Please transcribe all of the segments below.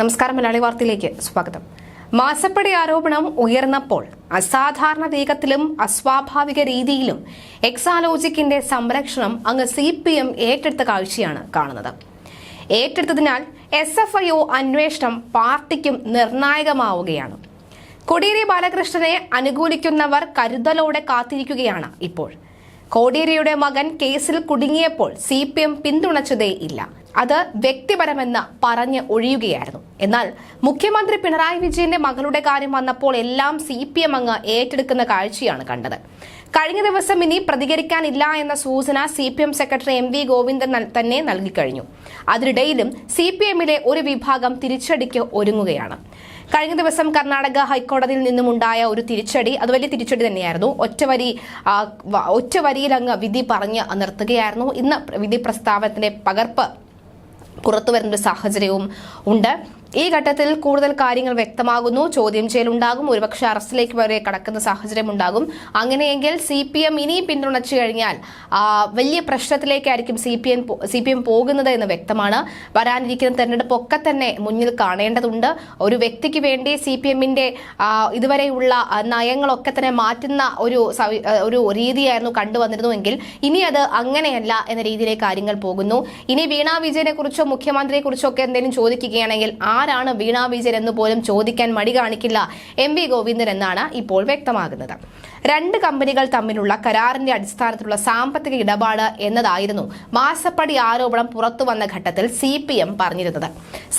നമസ്കാരം മലയാളി വാർത്തയിലേക്ക് സ്വാഗതം. മാസപ്പടി ആരോപണം ഉയർന്നപ്പോൾ അസാധാരണ വേഗത്തിലും അസ്വാഭാവിക രീതിയിലും എക്സാലോജിക്കിന്റെ സംരക്ഷണം അങ്ങ് സി പി എം ഏറ്റെടുത്ത കാഴ്ചയാണ് കാണുന്നത്. ഏറ്റെടുത്തതിനാൽ എസ് എഫ് ഐ ഒ അന്വേഷണം പാർട്ടിക്കും നിർണായകമാവുകയാണ്. കോടിയേരി ബാലകൃഷ്ണനെ അനുകൂലിക്കുന്നവർ കരുതലോടെ കാത്തിരിക്കുകയാണ് ഇപ്പോൾ. കോടിയേരിയുടെ മകൻ കേസിൽ കുടുങ്ങിയപ്പോൾ സി പി എം പിന്തുണച്ചതേ ഇല്ല. അത് വ്യക്തിപരമെന്ന് പറഞ്ഞ് ഒഴിയുകയായിരുന്നു. എന്നാൽ മുഖ്യമന്ത്രി പിണറായി വിജയന്റെ മകളുടെ കാര്യം വന്നപ്പോൾ എല്ലാം സി പി എം അങ്ങ് ഏറ്റെടുക്കുന്ന കാഴ്ചയാണ് കണ്ടത്. കഴിഞ്ഞ ദിവസം ഇനി പ്രതികരിക്കാനില്ല എന്ന സൂചന C P M secretary M V Govindan തന്നെ നൽകിക്കഴിഞ്ഞു. അതിനിടയിലും സി പി എമ്മിലെ ഒരു വിഭാഗം തിരിച്ചടിക്ക് ഒരുങ്ങുകയാണ്. കഴിഞ്ഞ ദിവസം കർണാടക ഹൈക്കോടതിയിൽ നിന്നുമുണ്ടായ ഒരു തിരിച്ചടി അത് വലിയ തിരിച്ചടി തന്നെയായിരുന്നു. ഒറ്റവരി ഒറ്റവരിയിൽ അങ്ങ് വിധി പറഞ്ഞ് നിർത്തുകയായിരുന്നു. ഇന്ന് വിധി പ്രസ്താവത്തിന്റെ പകർപ്പ് പുറത്തു വരുന്ന ഒരു സാഹചര്യവും ഉണ്ട്. ഈ ഘട്ടത്തിൽ കൂടുതൽ കാര്യങ്ങൾ വ്യക്തമാകുന്നു. ചോദ്യം ചെയ്യലുണ്ടാകും. ഒരുപക്ഷെ അറസ്റ്റിലേക്ക് വരെ കടക്കുന്ന സാഹചര്യം ഉണ്ടാകും അങ്ങനെയെങ്കിൽ സി പി എം ഇനിയും പിന്തുണച്ചു കഴിഞ്ഞാൽ വലിയ പ്രശ്നത്തിലേക്കായിരിക്കും C P M C P M പോകുന്നത് എന്ന് വ്യക്തമാണ്. വരാനിരിക്കുന്ന തെരഞ്ഞെടുപ്പ് ഒക്കെ തന്നെ മുന്നിൽ കാണേണ്ടതുണ്ട്. ഒരു വ്യക്തിക്ക് വേണ്ടി സി പി എമ്മിന്റെ ഇതുവരെയുള്ള ആ, നയങ്ങളൊക്കെ തന്നെ മാറ്റുന്ന ഒരു ഒരു രീതിയായിരുന്നു കണ്ടുവന്നിരുന്നുവെങ്കിൽ ഇനി അത് അങ്ങനെയല്ല എന്ന രീതിയിലേക്ക് കാര്യങ്ങൾ പോകുന്നു. ഇനി വീണാ വിജയനെ കുറിച്ചോ മുഖ്യമന്ത്രിയെ കുറിച്ചോ ഒക്കെ എന്തെങ്കിലും ചോദിക്കുകയാണെങ്കിൽ ആരാണ് വീണ വിജയൻ എന്ന് പോലും ചോദിക്കാൻ മടി കാണിക്കില്ല എം വി ഗോവിന്ദൻ എന്നാണ് ഇപ്പോൾ വ്യക്തമാകുന്നത്. രണ്ട് കമ്പനികൾ തമ്മിലുള്ള കരാറിന്റെ അടിസ്ഥാനത്തിലുള്ള സാമ്പത്തിക ഇടപാട് എന്നതായിരുന്നു മാസപ്പടി ആരോപണം പുറത്തു വന്ന ഘട്ടത്തിൽ സി പി എം പറഞ്ഞിരുന്നത്.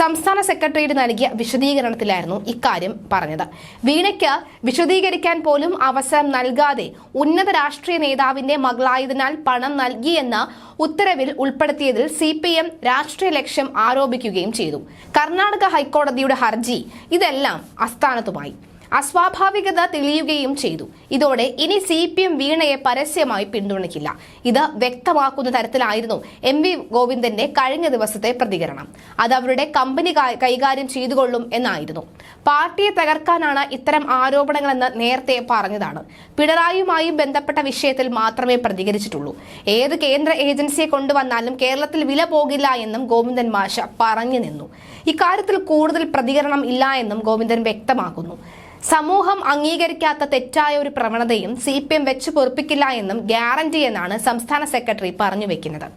സംസ്ഥാന സെക്രട്ടറിയുടെ നൽകിയ വിശദീകരണത്തിലായിരുന്നു ഇക്കാര്യം പറഞ്ഞത്. വീണയ്ക്ക് വിശദീകരിക്കാൻ പോലും അവസരം നൽകാതെ ഉന്നത രാഷ്ട്രീയ നേതാവിന്റെ മകളായതിനാൽ പണം നൽകിയെന്ന ഉത്തരവിൽ ഉൾപ്പെടുത്തിയതിൽ സി പി എം രാഷ്ട്രീയ ലക്ഷ്യം ആരോപിക്കുകയും ചെയ്തു. കർണാടക ഹൈക്കോടതിയുടെ ഹർജി ഇതെല്ലാം അസ്ഥാനത്തുമായി. അസ്വാഭാവികത തെളിയുകയും ചെയ്തു. ഇതോടെ ഇനി സി പി എം വീണയെ പരസ്യമായി പിന്തുണയ്ക്കില്ല. ഇത് വ്യക്തമാക്കുന്ന തരത്തിലായിരുന്നു എം വി ഗോവിന്ദന്റെ കഴിഞ്ഞ ദിവസത്തെ പ്രതികരണം. അത് അവരുടെ കമ്പനി കൈകാര്യം ചെയ്തുകൊള്ളും എന്നായിരുന്നു. പാർട്ടിയെ തകർക്കാനാണ് ഇത്തരം ആരോപണങ്ങളെന്ന് നേരത്തെ പറഞ്ഞതാണ്. പിണറായിയുമായും ബന്ധപ്പെട്ട വിഷയത്തിൽ മാത്രമേ പ്രതികരിച്ചിട്ടുള്ളൂ. ഏത് കേന്ദ്ര ഏജൻസിയെ കൊണ്ടുവന്നാലും കേരളത്തിൽ വില പോകില്ല എന്നും ഗോവിന്ദൻ മാഷ പറഞ്ഞു നിന്നു. ഇക്കാര്യത്തിൽ കൂടുതൽ പ്രതികരണം ഇല്ല എന്നും ഗോവിന്ദൻ വ്യക്തമാക്കുന്നു. സമൂഹം അംഗീകരിക്കാത്ത തെറ്റായ ഒരു പ്രവണതയും സി പി എം വെച്ച് പൊറുപ്പിക്കില്ല എന്നും ഗ്യാരണ്ടി എന്നാണ് സംസ്ഥാന സെക്രട്ടറി പറഞ്ഞു വെക്കുന്നത്.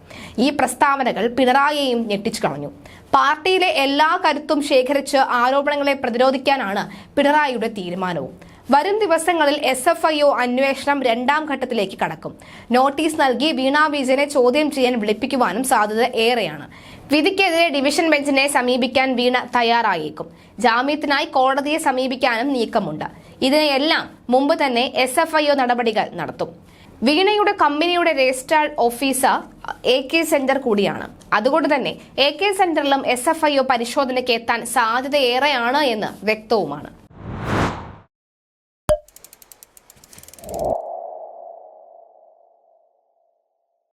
ഈ പ്രസ്താവനകൾ പിണറായിയെയും ഞെട്ടിച്ചു കളഞ്ഞു. പാർട്ടിയിലെ എല്ലാ കരുത്തും ശേഖരിച്ച് ആരോപണങ്ങളെ പ്രതിരോധിക്കാനാണ് പിണറായിയുടെ തീരുമാനവും. വരും ദിവസങ്ങളിൽ എസ് എഫ് ഐ ഒ അന്വേഷണം രണ്ടാം ഘട്ടത്തിലേക്ക് കടക്കും. നോട്ടീസ് നൽകി വീണ വിജയനെ ചോദ്യം ചെയ്യാൻ വിളിപ്പിക്കുവാനും സാധ്യത ഏറെയാണ്. വിധിക്കെതിരെ ഡിവിഷൻ ബെഞ്ചിനെ സമീപിക്കാൻ വീണ തയ്യാറായേക്കും. ജാമ്യത്തിനായി കോടതിയെ സമീപിക്കാനും നീക്കമുണ്ട്. ഇതിനെയെല്ലാം മുമ്പ് തന്നെ എസ് എഫ് ഐ ഒ നടപടികൾ നടത്തും. വീണയുടെ കമ്പനിയുടെ registered officer A K centre കൂടിയാണ്. അതുകൊണ്ട് തന്നെ എ കെ സെന്ററിലും എസ് എഫ് ഐ ഒ പരിശോധനയ്ക്ക് എത്താൻ സാധ്യതയേറെയാണ് എന്ന് വ്യക്തവുമാണ്.